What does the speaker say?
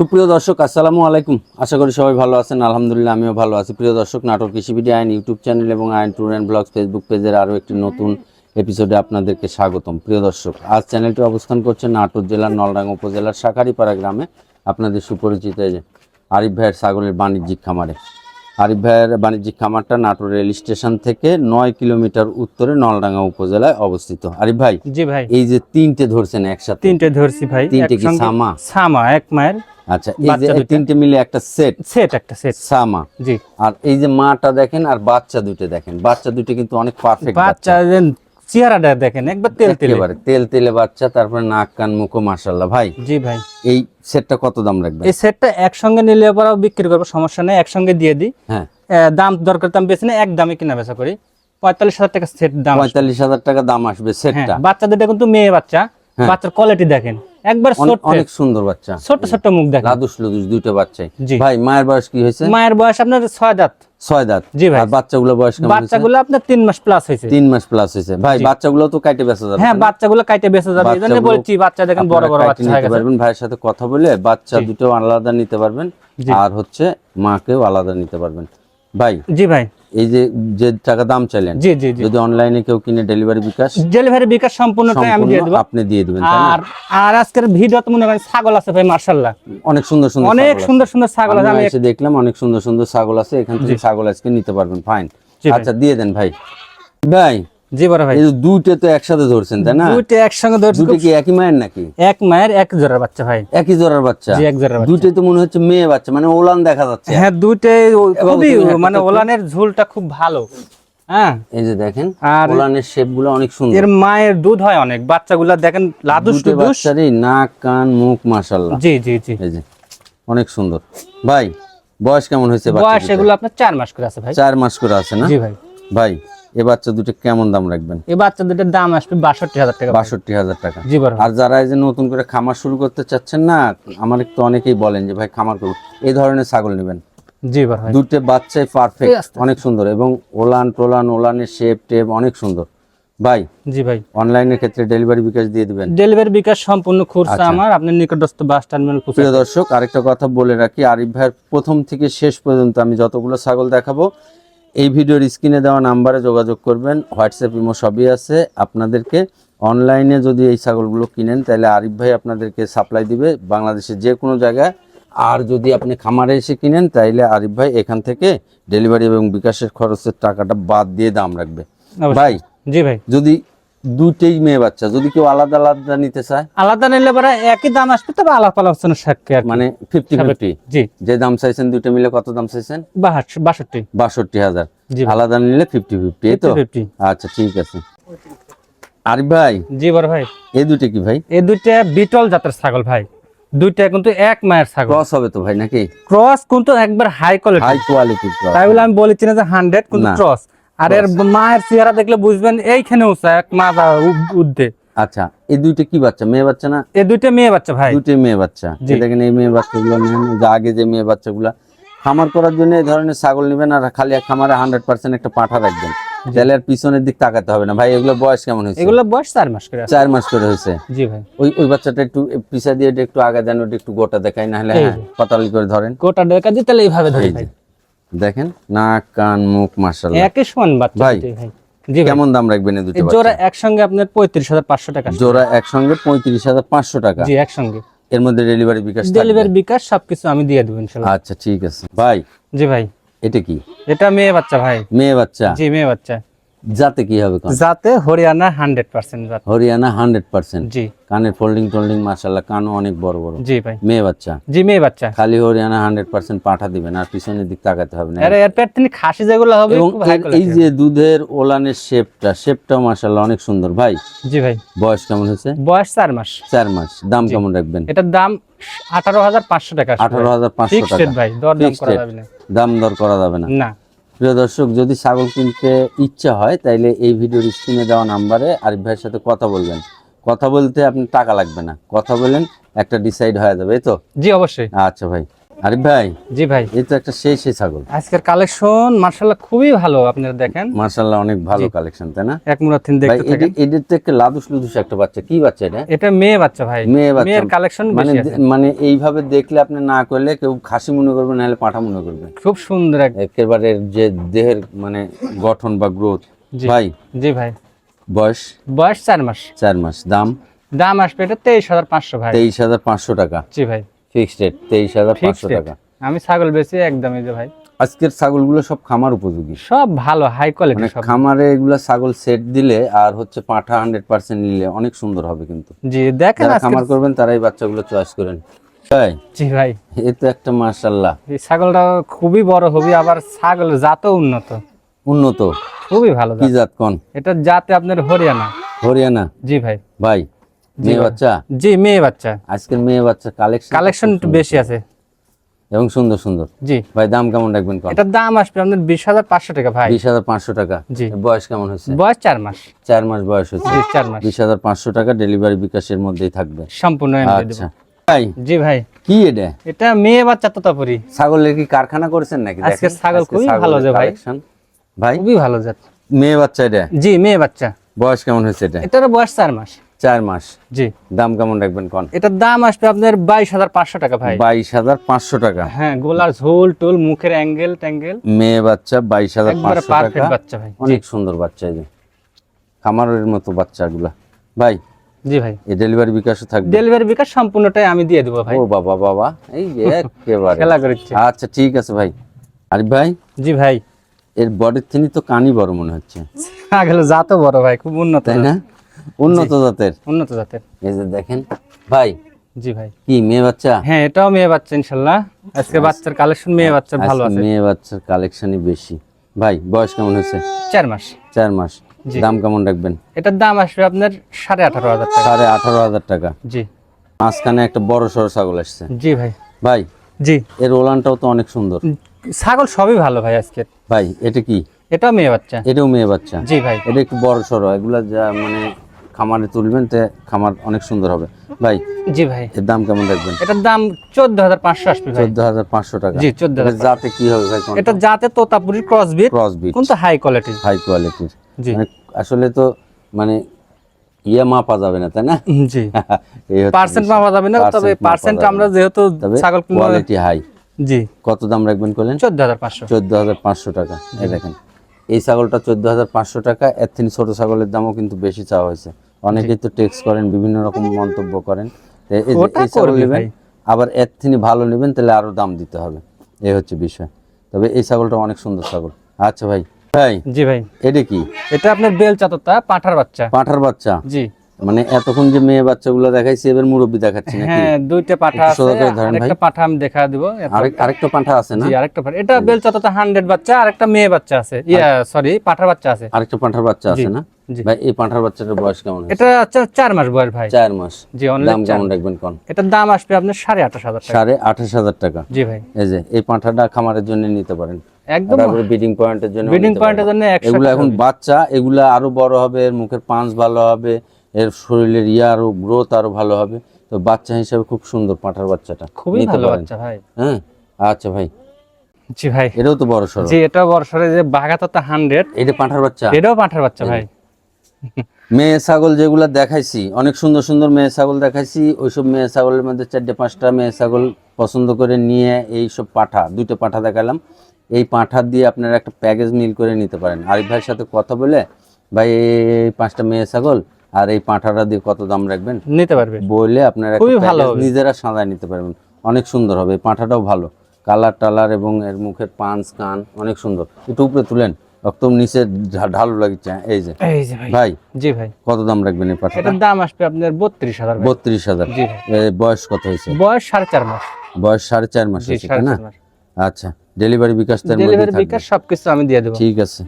সুপ্রিয় দর্শক, আসসালামু আলাইকুম। আশা করি সবাই ভালো আছেন। আলহামদুলিল্লাহ, আমিও ভালো আছি। প্রিয় দর্শক নাটক কৃষিবিডি আইন ইউটিউব চ্যানেল এবং আইন ট্যুর অ্যান্ড ব্লগস ফেসবুক পেজের আরও একটি নতুন এপিসোডে আপনাদেরকে স্বাগতম। প্রিয় দর্শক, আজ চ্যানেলটি অবস্থান করছে নাটোর জেলার নলডাঙ্গা উপজেলার শাখারিপাড়া গ্রামে। আপনাদের সুপরিচিত আরিফ ভাইয়ের ছাগলের বাণিজ্যিক খামারে। আরিফ ভাইয়ের বাণিজ্যিক খামারটা নাটোর রেল স্টেশন থেকে নয় কিলোমিটার উত্তরে নলডাঙ্গা উপজেলায় অবস্থিত। আরিফ ভাই জি ভাই। এই যে তিনটে ধরছেন একসাথে। তিনটে ধরছি ভাই তিনটে কি সামা? সামা এক মায়ের আচ্ছা এই যে। তিনটে মিলে একটা সেট? সেট একটা সেট। সামা। জি। আর এই যে মাটা দেখেন আর বাচ্চা দুটো দেখেন। বাচ্চা দুটো কিন্তু অনেক পারফেক্ট বাচ্চা চেহারাটা দেখেন একবার তেল তেল। একেবারে তেল তেলে বাচ্চা তারপরে নাক কান মুখো মাশাল্লাহ ভাই জি ভাই। এই সেটটা কত দাম রাখবেন? এই সেটটা একসঙ্গে নিলে পরেও বিক্রি করব সমস্যা নেই একসঙ্গে দিয়ে দিই। হ্যাঁ। দাম দরকার দাম বেশি না এক দামে কিনা বেচা করি। পঁয়তাল্লিশ হাজার টাকা সেট দাম পঁয়তাল্লিশ হাজার টাকা দাম আসবে হ্যাঁ সেটটা। বাচ্চা দুটো কিন্তু মেয়ে বাচ্চা বাচ্চার কোয়ালিটি দেখেন। একবার অনেক- সুন্দর বাচ্চা। ছোট্ট ছোট্ট মুখ দেখেন। লাদুস লুদুস দুইটা বাচ্চাই। জি। ভাই মায়ের বয়স কি হয়েছে? মায়ের বয়স আপনার ছয় দাঁত। ছয় দাঁত। জি ভাই। আর বাচ্চাগুলো বয়স বাচ্চাগুলো আপনার তিন মাস প্লাস হয়েছে। তিন মাস প্লাস হয়েছে। ভাই বাচ্চাগুলো তো কাইটে বেঁচে যাবে হ্যাঁ বাচ্চাগুলো কাইটে বেঁচে যাবে এই জন্য বলছি বাচ্চা দেখেন বড় বড় বাচ্চা নিতে পারবেন ভাইয়ের সাথে কথা বলে বাচ্চা দুটো আলাদা নিতে পারবেন আর হচ্ছে মাকেও আলাদা নিতে পারবেন। ভাই জি ভাই। এই যে যে টাকা দাম চাইলেন জি জি যদি অনলাইনে কেউ কিনে ডেলিভারি বিকাশ ডেলিভারি বিকাশ সম্পূর্ণটাই আমি দিয়ে দেবো। আপনি দিয়ে দিবেন আর আর আজকের ভিডিও মনে করেন ছাগল আছে ভাই মার্শাল্লাহ অনেক সুন্দর সুন্দর অনেক সুন্দর সুন্দর ছাগল আছে আমি এসে দেখলাম অনেক সুন্দর সুন্দর ছাগল আছে এখান থেকে ছাগল আজকে নিতে পারবেন ফাইন আচ্ছা দিয়ে দেন ভাই। ভাই জি বড় ভাই। যে দুইটা তো একসাথে ধরছেন তাই না? দুইটা একসঙ্গে ধরছি দুটো কি একই মায়ের নাকি? এক মায়ের এক জোড়ার বাচ্চা ভাই। একই জোড়ার বাচ্চা? জি এক জোড়ার বাচ্চা। দুইটাই তো মনে হচ্ছে মেয়ে বাচ্চা মানে ওলান দেখা যাচ্ছে। হ্যাঁ দুইটাই খুবই মানে ওলানের ঝুলটা খুব ভালো। হ্যাঁ। এই যে দেখেন আর- ওলানের শেপগুলো অনেক সুন্দর। এর মায়ের দুধ হয় অনেক বাচ্চাগুলা দেখেন লাদুস টুদুস। নাক কান মুখ মাশাল্লাহ জি জি জি। এই যে অনেক সুন্দর। ভাই বয়স কেমন হয়েছে বাচ্চা বয়স? এগুলো আপনার চার মাস করে আছে ভাই। চার মাস করে আছে না? জি ভাই। ভাই এ বাচ্চা দুটো কেমন দাম রাখবেন? এই বাচ্চা দুটোর দাম আসবে বাষট্টি হাজার টাকা বাষট্টি হাজার টাকা। জি ভাই। আর যারা এই যে নতুন করে খামার শুরু করতে চাচ্ছেন না আমার তো অনেকেই বলেন যে ভাই খামার করুন। এই ধরনের ছাগল নেবেন। জি ভাই। দুটো বাচ্চাই পারফেক্ট অনেক সুন্দর এবং ওলান টোলান ওলানের শেপ টেপ অনেক সুন্দর। ভাই জি ভাই। অনলাইনের ক্ষেত্রে ডেলিভারি বিকাশ দিয়ে দিবেন। ডেলিভারি বিকাশ সম্পূর্ণ খুরসা আচ্ছা। আমার। আপনার নিকটস্থ বাস টার্মিনাল প্রিয় দর্শক আরেকটা কথা বলে রাখি। আরিফ ভাইয়ের প্রথম থেকে শেষ পর্যন্ত আমি যতগুলো ছাগল দেখাবো এই ভিডিওর স্ক্রিনে দেওয়া নাম্বারে যোগাযোগ করবেন হোয়াটসঅ্যাপ ইমো সবই আছে। আপনাদেরকে অনলাইনে যদি এই ছাগলগুলো কিনেন তাহলে আরিফ ভাই আপনাদেরকে সাপ্লাই দিবে বাংলাদেশের যে কোনো জায়গায়। আর যদি আপনি খামারে এসে কিনেন তাইলে আরিফ ভাই এখান থেকে ডেলিভারি এবং বিকাশের খরচের টাকাটা বাদ দিয়ে দাম রাখবে। ভাই জি ভাই। যদি দুটেই মেয়ে বাচ্চা যদি কেউ আলাদা আলাদা নিতে চায়? আলাদা নিলে পরে একই দাম আসবে তবে আলাপ আলোচনা সাক্ষী আর। মানে ফিফটি ফিফটি জি। যে দাম চাইছেন দুটো মিলে কত দাম চাইছেন? বাষট্টি। বাষট্টি হাজার। আলাদা নিলে ফিফটি ফিফটি এই তো? 50-50 আচ্ছা ঠিক আছে। আরিফ ভাই? জি বড় ভাই। এই দুটো কি ভাই? এই দুইটা বিটল জাতের ছাগল ভাই। দুইটা কিন্তু এক মায়ের ছাগল। ক্রস হবে তো ভাই নাকি? ক্রস কিন্তু একবার হাই কোয়ালিটি হাই কোয়ালিটি তাই বলে আমি বলেছি না যে হান্ড্রেড কিন্তু ক্রস আর এর মায়ের চেহারা দেখলে বুঝবেন এইখানে উঁচা এক মাজা উদ্দে আচ্ছা এই দুইটা কি বাচ্চা? মেয়ে বাচ্চা না? এই দুইটা মেয়ে বাচ্চা ভাই। দুইটাই মেয়ে বাচ্চা। দেখেন এই মেয়ে বাচ্চাগুলো যে আগে যে মেয়ে বাচ্চাগুলা। খামার করার জন্য এই ধরনের ছাগল নেবেন আর খালি এক খামারে হান্ড্রেড পার্সেন্ট একটা পাঠা রাখবেন। তাহলে আর পিছনের দিক তাকাতে হবে না। ভাই এগুলো বয়স কেমন হয়েছে? এগুলো বয়স চার মাস করে। চার মাস করে হয়েছে। জি ভাই। ওই ওই বাচ্চাটা একটু পিছা দিয়ে একটু আগে দেন ওটা একটু গোটা দেখাই না হলে হ্যাঁ পাতালি করে ধরেন। গোটা দেখা দিয়ে তাহলে এইভাবে ধরে দেখেন নাক কান মুখ মাশাআল্লাহ। একই সমান বাচ্চা ভাই। কেমন দাম রাখবেন এই দুটো জোড়া একসঙ্গে আপনার পঁয়ত্রিশ হাজার পাঁচশো টাকা। জোড়া একসঙ্গে পঁয়ত্রিশ হাজার পাঁচশো টাকা। জি একসঙ্গে। এর মধ্যে ডেলিভারি বিকাশ থাকবে? ডেলিভারি বিকাশ সবকিছু আমি দিয়ে দেব ইনশাআল্লাহ। আচ্ছা ঠিক আছে। ভাই জি ভাই। এটা কি? এটা মেয়ে বাচ্চা ভাই। মেয়ে বাচ্চা? জি মেয়ে বাচ্চা। যাতে কি হবে যাতে Haryana hundred percent Haryana hundred percent. জি। কানের ফোল্ডিং টোল্ডিং মাশাল্লাহ কানও অনেক বড় বড়। জি ভাই। মেয়ে বাচ্চা? জি মেয়ে বাচ্চা। খালি হরিয়ানা হান্ড্রেড পার্সেন্ট পাঠা দিবেন আর পিছনের দিক তাকাতে হবে না। এর পেট তিনি খাসি যেগুলো হবে এবং এই যে দুধের ওলানের শেপটা শেপটাও মাশাল্লাহ অনেক সুন্দর। ভাই জি ভাই। বয়স কেমন হয়েছে? বয়স চার মাস। চার মাস। দাম কেমন রাখবেন? এটার দাম আঠারো হাজার পাঁচশো টাকা আঠারো হাজার পাঁচশো টাকা। ভাই দর দাম করা যাবে না। দাম দর করা যাবে না। না। প্রিয় দর্শক যদি ছাগল কিনতে ইচ্ছা হয় তাইলে এই ভিডিওর স্ক্রিনে দেওয়া নাম্বারে আরিফ ভাইয়ের সাথে কথা বলবেন। কথা বলতে আপনি টাকা লাগবে না। কথা বলেন একটা ডিসাইড হয়ে যাবে এই তো? জি অবশ্যই। আচ্ছা ভাই। আরিফ ভাই জি ভাই। এই তো একটা সেই সেই ছাগল। আজকের কালেকশন মার্শাল্লাহ খুবই ভালো আপনারা দেখেন। মার্শাল্লাহ অনেক ভালো কালেকশন তাই না? এক দেখতে থাকেন। এদের- একটা লাদুস লুদুস একটা বাচ্চা কি বাচ্চা এটা? এটা মেয়ে বাচ্চা ভাই। মেয়ে বাচ্চা। মেয়ের কালেকশন মানে মানে এইভাবে দেখলে আপনি না করলে কেউ খাসি মনে করবে নাহলে পাঠা মনে করবে। খুব সুন্দর এক একেবারে যে দেহের মানে গঠন বা গ্রোথ জি। ভাই জি ভাই। বয়স? বয়স চার মাস। চার মাস। দাম? দাম আসবে এটা তেইশ হাজার পাঁচশো ভাই। তেইশ হাজার পাঁচশো টাকা। জি ভাই। ফিক্সড রেট তেইশ হাজার পাঁচশো টাকা। আমি ছাগল বেশি একদম এই যে ভাই। আজকের ছাগলগুলো সব খামার উপযোগী। সব ভালো হাই কোয়ালিটি মানে সব। খামারে এগুলা ছাগল সেট দিলে আর হচ্ছে পাঠা হান্ড্রেড পার্সেন্ট নিলে অনেক সুন্দর হবে কিন্তু। জি দেখেন খামার করবেন তারাই বাচ্চাগুলো চয়েস করেন। তাই? জি ভাই। এ তো একটা মার্শাল্লাহ এই ছাগলটা খুবই বড় হবে আবার ছাগল জাতও উন্নত। উন্নত। খুবই ভালো কি জাত কন? এটা জাতে আপনার হরিয়ানা। হরিয়ানা। জি ভাই। ভাই মেয়ে বাচ্চা? জি মেয়ে বাচ্চা। আজকের মেয়ে বাচ্চা কালেকশন কালেকশন একটু বেশি আছে। এবং সুন্দর সুন্দর। জি। ভাই দাম কেমন রাখবেন এটার দাম আসবে আপনার বিশ হাজার পাঁচশো টাকা ভাই। বিশ হাজার পাঁচশো টাকা। জি। বয়স কেমন হয়েছে? বয়স চার মাস। চার মাস বয়স হয়েছে। চার মাস। বিশ হাজার পাঁচশো টাকা ডেলিভারি বিকাশের মধ্যেই থাকবে। সম্পূর্ণ। আচ্ছা। ভাই জি ভাই। কি এটা? এটা মেয়ে বাচ্চা তোতাপুরি। ছাগলের কি কারখানা করেছেন নাকি? আজকে ছাগল খুবই ভালো যে ভাই। ভাই খুবই ভালো জাত। মেয়ে বাচ্চা এটা? জি মেয়ে বাচ্চা। বয়স কেমন হয়েছে এটা? এটার বয়স চার মাস। চার মাস। জি। দাম কেমন রাখবেন কন? এটার দাম আসবে আপনার বাইশ হাজার পাঁচশো টাকা ভাই। বাইশ হাজার পাঁচশো টাকা। হ্যাঁ গোলার ঝোল টোল মুখের অ্যাঙ্গেল ট্যাঙ্গেল। মেয়ে বাচ্চা বাইশ হাজার পাঁচশো টাকা। বাচ্চা ভাই। অনেক সুন্দর বাচ্চা এই খামারের মতো বাচ্চাগুলা। ভাই জি ভাই। এই ডেলিভারি বিকাশও থাকবে। ডেলিভারি বিকাশ সম্পূর্ণটাই আমি দিয়ে দেবো ভাই। ও বাবা বাবা। এই যে একেবারে। খেলা করেছে আচ্ছা ঠিক আছে ভাই। আরিফ ভাই? জি ভাই। এর বডির তিনি তো কানই বড় মনে হচ্ছে। আগেলো জাতও বড় ভাই খুব উন্নত। তাই না? উন্নত জাতের। উন্নত জাতের। এই যে দেখেন ভাই জি ভাই। কি মেয়ে বাচ্চা? হ্যাঁ এটাও মেয়ে বাচ্চা ইনশাল্লাহ। আজকে বাচ্চার কালেকশন মেয়ে বাচ্চার ভালো আছে। মেয়ে বাচ্চার কালেকশনই বেশি। ভাই বয়স কেমন হয়েছে? চার মাস। চার মাস। দাম কেমন রাখবেন? এটার দাম আসবে আপনার সাড়ে আঠারো হাজার টাকা। সাড়ে আঠারো হাজার টাকা। জি। মাঝখানে একটা বড় সড়ো ছাগল আসছে। জি ভাই। ভাই জি। এর ওলানটাও তো অনেক সুন্দর। ছাগল সবই ভালো ভাই আজকে ভাই এটা কি? এটাও মেয়ে বাচ্চা। এটাও মেয়ে বাচ্চা। জি ভাই। এটা একটু বড় সড়ো এগুলা যা মানে খামারে তুলবেন তে খামার অনেক সুন্দর হবে। ভাই জি ভাই। এর দাম কেমন রাখবেন এটার দাম চোদ্দ হাজার পাঁচশো আসবে ভাই। চোদ্দ হাজার পাঁচশো টাকা। জি চোদ্দ যাতে কি হবে ভাই এটা জাতে Totapuri cross beat cross beat কিন্তু হাই কোয়ালিটি হাই কোয়ালিটির জি। মানে আসলে তো মানে ইয়ে মাপা যাবে না তাই না? জি। পার্সেন্ট। মাপা যাবে না তবে পার্সেন্ট আমরা যেহেতু ছাগল কোয়ালিটি হাই জি। কত দাম রাখবেন করলেন চোদ্দ হাজার পাঁচশো। চোদ্দ হাজার পাঁচশো টাকা। এই দেখেন এই ছাগলটা চোদ্দ হাজার পাঁচশো টাকা। এর থেকে ছোটো ছাগলের দামও কিন্তু বেশি চাওয়া হয়েছে। অনেকেই তো টেক্স করেন বিভিন্ন রকম মন্তব্য করেন। এই ছাগল নেবেন আবার এর থেকে ভালো নেবেন তাহলে আরও দাম দিতে হবে। এই হচ্ছে বিষয়। তবে এই ছাগলটা অনেক সুন্দর ছাগল। আচ্ছা ভাই। ভাই জি ভাই। এটা কি? এটা আপনার বেল চাততা পাঠার বাচ্চা। পাঁঠার বাচ্চা? জি। মানে এতক্ষণ যে মেয়ে বাচ্চাগুলো দেখাইছি এবার মুরব্বী দেখাচ্ছি নাকি? হ্যাঁ দুইটা পাঠা আছে। আরেকটা পাঠা আমি দেখা দিব। আরেকটা পাঁঠা আছে না? জি আরেকটা পাঠা। এটা বেল চাততা হান্ড্রেড বাচ্চা আরেকটা মেয়ে বাচ্চা আছে। ইয়া সরি পাঠার বাচ্চা আছে। আরেকটা পাঁঠার বাচ্চা আছে না? জি। ভাই এই পাঁঠার বাচ্চাটার বয়স কেমন এটা হচ্ছে চার মাস বয়স ভাই। চার মাস। জি অনলি দাম কেমন রাখবেন কোন? এটার দাম আসবে আপনার সাড়ে আঠাশ হাজার টাকা। সাড়ে আঠাশ হাজার টাকা। জি ভাই। এই যে এই পাঁঠাটা খামারের জন্য নিতে পারেন। একদম পয়েন্টের জন্য ব্রিডিং পয়েন্টের জন্য এগুলো এখন বাচ্চা এগুলা আরও বড় হবে মুখের পাঁচ ভালো হবে। এর শরীরের ইয়ে আরও গ্রোথ আরও ভালো হবে। তো বাচ্চা হিসেবে খুব সুন্দর পাঁঠার বাচ্চাটা। খুবই ভালো বাচ্চা ভাই। হ্যাঁ? আচ্ছা ভাই। জি ভাই। এটাও তো বড় সড়ো। জি এটা বর্ষরে যে বাঘাততা হান্ড্রেড এটা পাঁঠার বাচ্চা? এটাও পাঠার বাচ্চা ভাই। মেয়ে ছাগল যেগুলো দেখাইছি অনেক সুন্দর সুন্দর মেয়ে ছাগল দেখাইছি ওইসব মেয়ে ছাগলের মধ্যে চারটে পাঁচটা মেয়ে ছাগল পছন্দ করে নিয়ে এই সব পাঠা দুটো পাঠা দেখালাম। এই পাঠা দিয়ে আপনারা একটা প্যাকেজ মিল করে নিতে পারেন। আরিফ ভাইয়ের সাথে কথা বলে ভাই এই পাঁচটা মেয়ে ছাগল আর এই পাঁঠাটা দিয়ে কত দাম রাখবেন? নিতে পারবে। বললে আপনারা খুবই ভালো নিজেরা সাজায় নিতে পারবেন। অনেক সুন্দর হবে। এই পাঁঠাটাও ভালো। কালার টালার এবং এর মুখের পাঁচ কান অনেক সুন্দর। একটু উপরে তুলেন। একদম নিচে ঢালু লাগিচ্ছে এই যে। এই যে ভাই। জি ভাই। কত দাম রাখবেন এই পাঠাটা? এটার দাম আসবে আপনার বত্রিশ হাজার। বত্রিশ হাজার। জি বয়স কত হয়েছে? বয়স সাড়ে চার মাস। বয়স সাড়ে চার মাস হয়েছে না? আচ্ছা। ডেলিভারি বিকাশ তার মধ্যে ডেলিভারি। বিকাশ সবকিছু আমি দিয়ে দেবো। ঠিক আছে।